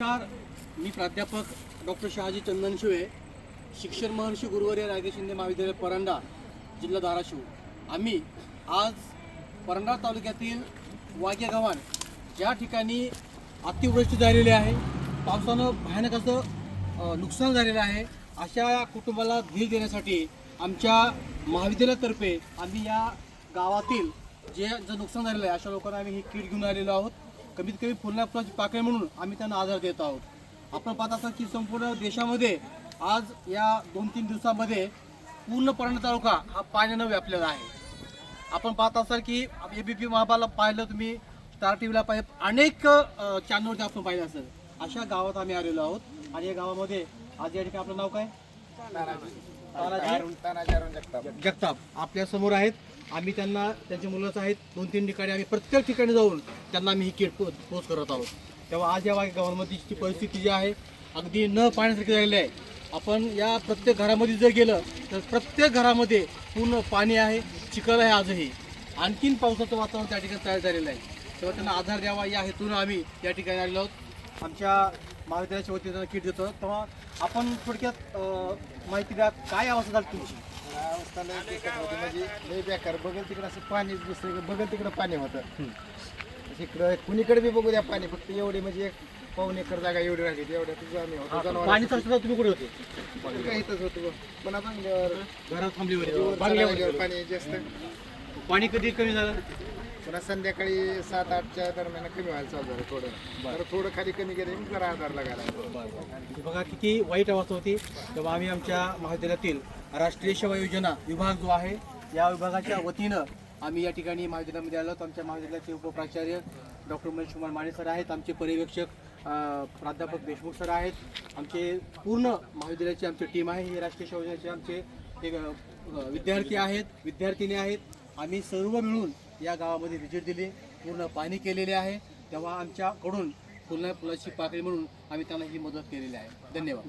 नमस्कार मी प्राध्यापक डॉक्टर शहाजी चंदन शिवे शिक्षण महर्षी गुरुवर्य रायगे शिंदे महाविद्यालय परांडा जिल्हा धाराशिव. आम्ही आज परांडा तालुक्यातील वाग्या गव्हाण ज्या ठिकाणी अतिवृष्टी झालेली आहे पावसानं भयानक असं नुकसान झालेलं आहे अशा कुटुंबाला धीर देण्यासाठी आमच्या महाविद्यालयातर्फे आम्ही या गावातील जे जे नुकसान झालेलं आहे अशा लोकांना आम्ही ही किट घेऊन आलेलो आहोत. कमीत कमी फुलण्या फुलाची पाकळी म्हणून आम्ही त्यांना आधार देत आहोत. आपण पाहत असाल की संपूर्ण देशामध्ये आज या दोन तीन दिवसामध्ये पूर्ण पर्ण तालुका हा पाण्यानं व्यापलेला आहे. आपण पाहत असाल की ए बी पी महाबाला पाहिलं तुम्ही स्टार टी व्हीला पाहिजे अनेक चॅनलवरती आपण पाहिलं असेल. अशा गावात आम्ही आलेलो आहोत. आणि या गावामध्ये आज या ठिकाणी आपलं नाव काय? तानाजी? जगताप. आपल्यासमोर आहेत. आम्ही त्यांना त्यांचे मुलंच आहेत. दोन तीन ठिकाणी आम्ही प्रत्येक ठिकाणी जाऊन त्यांना आम्ही ही किट पो पोस्ट करत आहोत. तेव्हा आज या गावांमधीची परिस्थिती जी आहे अगदी न पाण्यासारखी झालेली आहे. आपण या प्रत्येक घरामध्ये जर गेलं तर प्रत्येक घरामध्ये पूर्ण पाणी आहे चिखल आहे आजही. आणखीन पावसाचं वातावरण त्या ठिकाणी तयार झालेलं आहे. तेव्हा त्यांना आधार द्यावा या हेतून आम्ही या ठिकाणी आलेलो आहोत. आमच्या महाविद्यालयाच्या वतीनं किट देतो. तेव्हा आपण थोडक्यात माहिती द्या काय अवस्था झाली तुमची? अवस्था लय बेकार होती. म्हणजे लय बेकार. बघल तिकडं असं पाणी दुसरीकडे बघल तिकडं पाणी होतं. इकडं कुणीकडे बी बघू द्या पाणी. फक्त एवढी म्हणजे एक पाऊन एकर जागा एवढी राहिली एवढ्या तुझं आम्ही होतो. पाणी तुम्ही कुठे होते? इथंच होतो बघ. पुन्हा बांगल्यावर घरात बांगल्यावर. पाणी जास्त. पाणी कधी कमी झालं? पुन्हा संध्याकाळी सात आठच्या दरम्यान कमी व्हायला चालू झालं थोडं. तर थोडं खाली कमी गेलं मग जरा आधार लागायला बघा किती वाईट अवस्था होती. तेव्हा आम्ही आमच्या महाविद्यालयातील राष्ट्रीय सेवा योजना विभाग जो आहे या विभागाच्या वतीनं आम्ही या ठिकाणी महाविद्यालयामध्ये आलो. आमच्या महाविद्यालयाचे उपप्राचार्य डॉक्टर महेश कुमार माने सर आहेत. आमचे पर्यवेक्षक प्राध्यापक देशमुख सर आहेत. आमचे पूर्ण महाविद्यालयाची आमची टीम आहे. हे राष्ट्रीय सेवा योजनेचे आमचे एक विद्यार्थी आहेत विद्यार्थिनी आहेत. आम्ही सर्व मिळून या गावामध्ये व्हिजिट दिली पूर्ण पाणी केलेले आहे. तेव्हा आमच्याकडून फुला फुलाची पाकळी म्हणून आम्ही त्यांना ही मदत केलेली आहे. धन्यवाद.